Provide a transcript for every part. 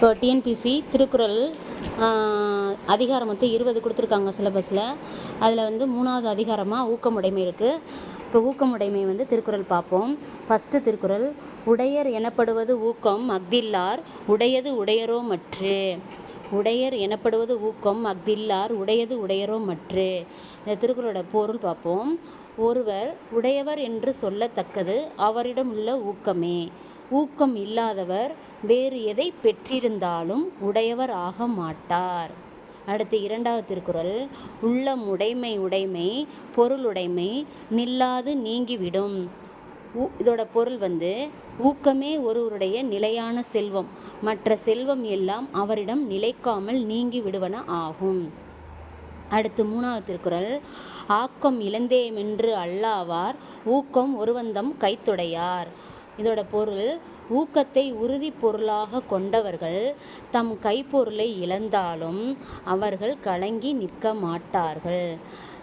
இப்போ டிஎன்பிசி திருக்குறள் அதிகாரம் வந்து இருபது கொடுத்துருக்காங்க சிலபஸில் அதில் வந்து மூணாவது அதிகாரமாக ஊக்கமுடைமை இருக்குது இப்போ ஊக்கமுடைமை வந்து திருக்குறள் பார்ப்போம். ஃபஸ்ட்டு திருக்குறள் உடையர் எனப்படுவது ஊக்கம் அஃதில்லார் உடையது உடையரோ மற்று. உடையர் எனப்படுவது ஊக்கம் அஃதில்லார் உடையது உடையரோ மற்று. இந்த திருக்குறளோட பொருள் பார்ப்போம். ஒருவர் உடையவர் என்று சொல்லத்தக்கது அவரிடம் உள்ள ஊக்கமே. ஊக்கம் இல்லாதவர் வேறு எதை பெற்றிருந்தாலும் உடையவர் ஆக மாட்டார். அடுத்து இரண்டாவது திருக்குறள் உள்ளம் உடைமை உடைமை பொருளுடைமை நில்லாது நீங்கிவிடும். ஊ இதோட பொருள் வந்து ஊக்கமே ஒருவருடைய நிலையான செல்வம். மற்ற செல்வம் எல்லாம் அவரிடம் நிலைக்காமல் நீங்கி விடுவன ஆகும். அடுத்து மூணாவது திருக்குறள் ஆக்கம் இழந்தேமென்று அல்லாவார் ஊக்கம் ஒருவந்தம் கைத்துடையார். இதோட பொருள் ஊக்கத்தை உறுதி பொருளாக கொண்டவர்கள் தம் கைப்பொருளை இழந்தாலும் அவர்கள் கலங்கி நிற்க மாட்டார்கள்.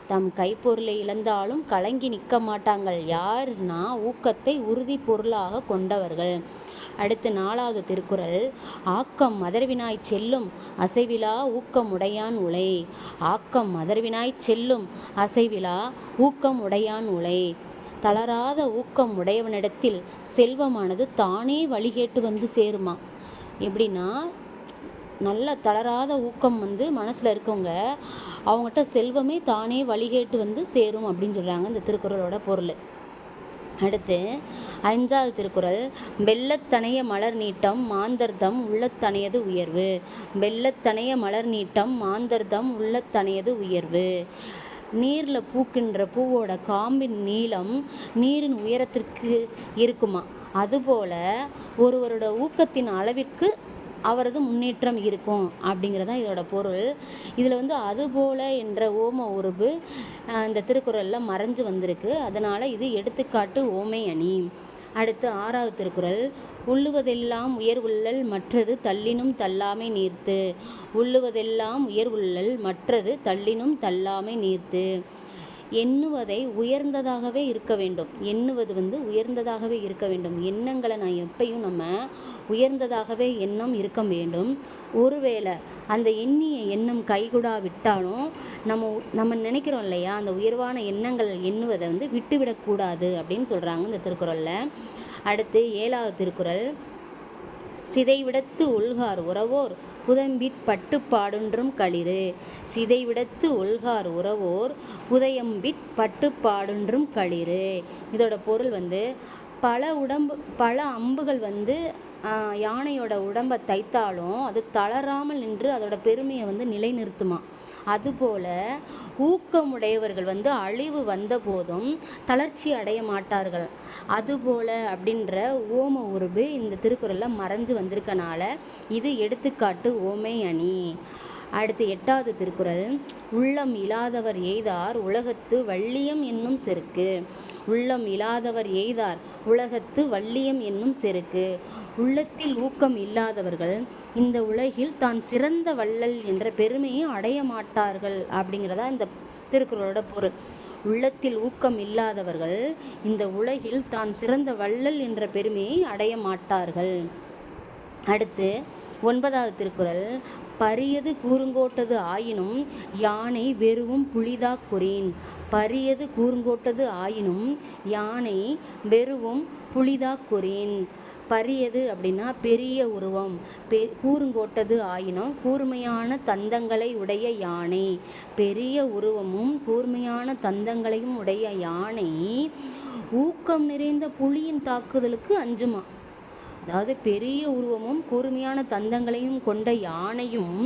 தம் கைப்பொருளை இழந்தாலும் கலங்கி நிற்க மாட்டாங்கள். யாருன்னா ஊக்கத்தை உறுதி பொருளாக கொண்டவர்கள். அடுத்து நாலாவது திருக்குறள் ஆக்கம் மதர்வினாய் செல்லும் அசைவிலா ஊக்கம் உடையான் உலை ஆக்கம் மதர்வினாய் செல்லும் அசைவிலா ஊக்கம் உடையான் உலை தளராத ஊக்கம் உடையவனிடத்தில் செல்வமானது தானே வழிகேட்டு வந்து சேருமா? எப்படின்னா நல்ல தளராத ஊக்கம் வந்து மனசில் இருக்கவங்க அவங்ககிட்ட செல்வமே தானே வழிகேட்டு வந்து சேரும் அப்படின்னு சொல்கிறாங்க இந்த திருக்குறளோட பொருள். அடுத்து அஞ்சாவது திருக்குறள் வெள்ளத்தனைய மலர் நீட்டம் மாந்தர்தம் உள்ளத்தனையது உயர்வு. வெள்ளத்தனைய மலர் நீட்டம் மாந்தர்தம் உள்ளத்தனையது உயர்வு. நீரில் பூக்கின்ற பூவோட காம்பின் நீளம் நீரின் உயரத்திற்கு இருக்குமா? அதுபோல் ஒருவரோட ஊக்கத்தின் அளவிற்கு அவரது முன்னேற்றம் இருக்கும் அப்படிங்கிறது தான் இதோட பொருள். இதில் வந்து அதுபோல என்ற ஓம உருபு இந்த திருக்குறளில் மறைஞ்சு வந்திருக்கு. அதனால் இது எடுத்துக்காட்டு ஓமை அணி. அடுத்து ஆறாவது திருக்குறள். உள்ளுவதெல்லாம் உயர்வுள்ளல் மற்றது தள்ளினும் தள்ளாமை நீர்த்து. உள்ளுவதெல்லாம் உயர்வுள்ளல் மற்றது தள்ளினும் தள்ளாமை நீர்த்து. எண்ணுவதை உயர்ந்ததாகவே இருக்க வேண்டும். எண்ணுவது வந்து உயர்ந்ததாகவே இருக்க வேண்டும். எண்ணங்களை நான் எப்பையும் நம்ம உயர்ந்ததாகவே எண்ணம் இருக்க வேண்டும். ஒருவேளை அந்த எண்ணிய எண்ணம் கைகூடா விட்டாலும் நம்ம நம்ம நினைக்கிறோம் இல்லையா? அந்த உயர்வான எண்ணங்கள் எண்ணுவதை வந்து விட்டுவிடக்கூடாது அப்படின்னு சொல்கிறாங்க இந்த திருக்குறளில். அடுத்து ஏழாவது திருக்குறள். சிதைவிடத்து உள்கார் உறவோர் புதம்பிற் பட்டுப்பாடுன்றும் களிறு. சிதைவிடத்து உள்கார் உறவோர் புதையம்பிற் பட்டுப்பாடுன்றும் களிறு. இதோட பொருள் வந்து பல உடம்பு பல அம்புகள் வந்து யானையோட உடம்பை தைத்தாலும் அது தளராமல் நின்று அதோட பெருமையை வந்து நிலைநிறுத்துமா? அதுபோல் ஊக்கமுடையவர்கள் வந்து அழிவு வந்த போதும் தளர்ச்சி அடைய மாட்டார்கள். அதுபோல் அப்படின்ற ஓம உருவு இந்த திருக்குறளில் மறைஞ்சு வந்திருக்கனால இது எடுத்துக்காட்டு ஓமை அணி. அடுத்து எட்டாவது திருக்குறள். உள்ளம் இல்லாதவர் எய்தார் உலகத்து வள்ளியம் என்னும் செருக்கு. உள்ளம் இல்லாதவர் எய்தார் உலகத்து வள்ளியம் என்னும் செருக்கு. உள்ளத்தில் ஊக்கம் இல்லாதவர்கள் இந்த உலகில் தான் சிறந்த வள்ளல் என்ற பெருமையை அடைய மாட்டார்கள் அப்படிங்கிறதா இந்த திருக்குறளோட பொருள். உள்ளத்தில் ஊக்கம் இல்லாதவர்கள் இந்த உலகில் தான் சிறந்த வள்ளல் என்ற பெருமையை அடைய மாட்டார்கள். அடுத்து ஒன்பதாவது திருக்குறள். பரியது கூறுங்கோட்டது ஆயினும் யானை வெறுவும் புலிதா குறின் பரியது கூறுங்கோட்டது ஆயினும் யானை வெறுவும் புலிதா குறின் பரியது அப்படின்னா பெரிய உருவம். பெ கூறுங்கோட்டது ஆயினும் கூர்மையான தந்தங்களை உடைய யானை. பெரிய உருவமும் கூர்மையான தந்தங்களையும் உடைய யானை ஊக்கம் நிறைந்த புலியின் தாக்குதலுக்கு அஞ்சுமா? அதாவது பெரிய உருவமும் கூர்மையான தந்தங்களையும் கொண்ட யானையும்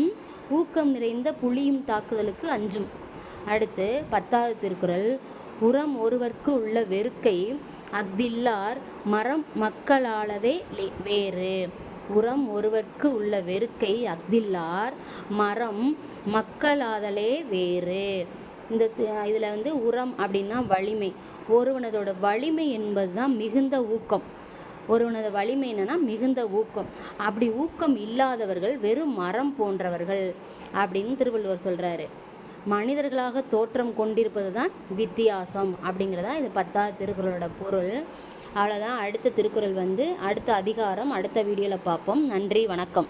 ஊக்கம் நிறைந்த புலியும் தாக்குதலுக்கு அஞ்சும். அடுத்து பத்தாவது திருக்குறள் உரம் ஒருவர்க்கு உள்ள வெறுக்கை அஃதில்லார் மரம் மக்களாலதே வேறு. உரம் ஒருவர்க்கு உள்ள வெறுக்கை அஃதில்லார் மரம் மக்களாதலே வேறு. இந்த இதில் வந்து உரம் அப்படின்னா வலிமை. ஒருவனதோட வலிமை என்பது தான் மிகுந்த ஊக்கம். ஒருவனது வலிமை என்னன்னா மிகுந்த ஊக்கம். அப்படி ஊக்கம் இல்லாதவர்கள் வெறும் மரம் போன்றவர்கள் அப்படின்னு திருவள்ளுவர் சொல்கிறாரு மனிதர்களாக தோற்றம் கொண்டிருப்பது தான் வித்தியாசம் அப்படிங்கிறதா இது பத்தாவது திருக்குறளோட பொருள். அவ்வளோதான் அடுத்த திருக்குறள் வந்து அடுத்த அதிகாரம் அடுத்த வீடியோவில் பார்ப்போம். நன்றி வணக்கம்.